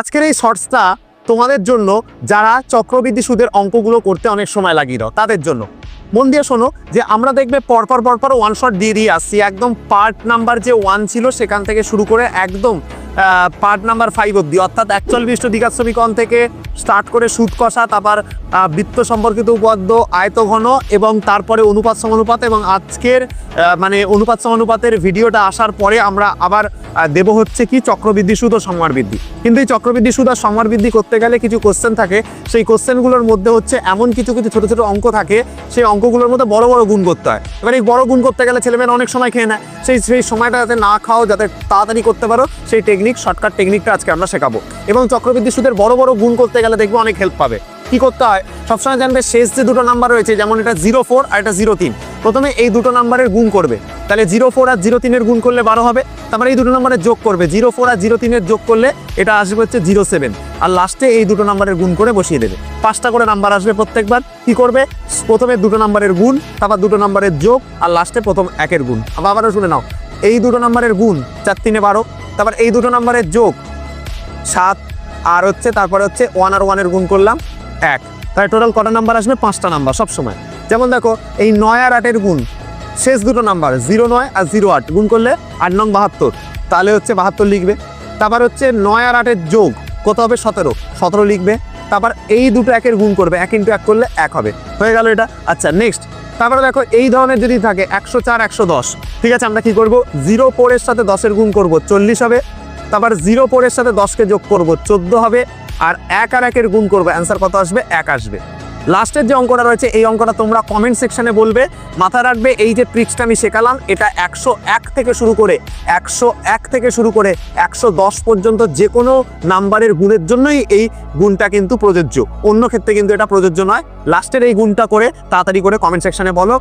আজকের এই শর্টসটা তোমাদের জন্য যারা চক্রবৃদ্ধি সুদের অঙ্কগুলো করতে অনেক সময় লাগিয়ে দাও, তাদের জন্য। মন দিয়ে শোনো যে আমরা দেখবে পরপর পরপর ওয়ান শট দিয়ে দিয়ে আসছি। একদম পার্ট নাম্বার যে ওয়ান ছিল সেখান থেকে শুরু করে একদম পার্ট নাম্বার ফাইভ অব্দি অর্থাৎ একচল বিষ্ট দ্বিঘাত থেকে স্টার্ট করে সুদ কষা, তারপর বৃত্ত সম্পর্কিত উপপাদ্য, আয়তঘন এবং তারপরে অনুপাত সমানুপাত এবং আজকের মানে অনুপাত সমানুপাতের ভিডিওটা আসার পরে আমরা আবার দেব হচ্ছে কি চক্রবৃদ্ধি সুদ ও সংহার বৃদ্ধি। কিন্তু এই চক্রবৃদ্ধি সুদ আর সংহার বৃদ্ধি করতে গেলে কিছু কোশ্চেন থাকে। সেই কোশ্চেনগুলোর মধ্যে হচ্ছে এমন কিছু কিছু ছোটো ছোটো অঙ্ক থাকে। সেই অঙ্কগুলোর মধ্যে বড় বড় গুণ করতে হয়। এবার এই বড় গুণ করতে গেলে ছেলেমেয়েরা অনেক সময় খেয়ে নেয়। সেই সেই সময়টা যাতে না খাও, যাতে তাড়াতাড়ি করতে পারো, সেই টেকনিক শর্টকাট টেকনিকটা আজকে আমরা শেখাবো। এবং চক্রবৃদ্ধি সুদের বড় বড় গুণ করতে গেলে দেখবে অনেক হেল্প পাবে। কি করতে হয়? সবসময় জানবে শেষ যে দুটো নাম্বার রয়েছে, যেমন এটা জিরো ফোর আর এটা জিরো তিন। প্রথমে এই দুটো নাম্বারের গুণ করবে। তাহলে জিরো ফোর আর জিরো তিনের গুণ করলে বারো হবে। তারপরে এই দুটো নাম্বারের যোগ করবে। জিরো ফোর আর জিরো তিনের যোগ করলে এটা আসবে হচ্ছে জিরো সেভেন আর লাস্টে এই দুটো নাম্বারের গুণ করে বসিয়ে দেবে। পাঁচটা করে নাম্বার আসবে প্রত্যেকবার। কি করবে? প্রথমে দুটো নাম্বারের গুণ, তারপর দুটো নাম্বারের যোগ, আর লাস্টে প্রথম একের গুণ। আবার আবারও শুনে নাও। এই দুটো নাম্বারের গুণ চার তিনে বারো তারপর এই দুটো নাম্বারের যোগ সাত, আর হচ্ছে তারপরে হচ্ছে ওয়ান আর ওয়ানের গুণ করলাম এক। তাহলে টোটাল কটা নাম্বার আসবে? পাঁচটা নাম্বার সব সময় যেমন দেখো, এই নয় আর আটের গুণ, শেষ দুটো নাম্বার জিরো নয় আর জিরো আট। গুণ করলে আট নং বাহাত্তর। তাহলে হচ্ছে বাহাত্তর লিখবে। তারপর হচ্ছে নয় আর আটের যোগ, কত হবে? সতেরো। সতেরো লিখবে। তারপর এই দুটো একের গুণ করবে। এক ইন্টু এক করলে এক হবে। হয়ে গেল এটা। আচ্ছা নেক্সট তারপরে দেখো, এই ধরনের যদি থাকে, একশো চার, একশো দশ। ঠিক আছে, আমরা কি করব? জিরো ফোরের সাথে দশের গুণ করব, চল্লিশ হবে। তারপর জিরো ফোরের সাথে দশকে যোগ করব, চোদ্দ হবে। আর এক আর একের গুণ করব অ্যান্সার কত আসবে? এক আসবে। লাস্টের যে অঙ্কটা রয়েছে, এই অঙ্কটা তোমরা কমেন্ট সেকশনে বলবে। মাথা রাখবে, এই যে ট্রিক্সটা আমি শেখালাম, এটা একশো এক থেকে শুরু করে, একশো এক থেকে শুরু করে, একশো দশ পর্যন্ত যে কোনো নাম্বারের গুণের জন্যই এই গুণটা কিন্তু প্রযোজ্য। অন্য ক্ষেত্রে কিন্তু এটা প্রযোজ্য নয়। লাস্টের এই গুণটা করে তাড়াতাড়ি করে কমেন্ট সেকশানে বলো।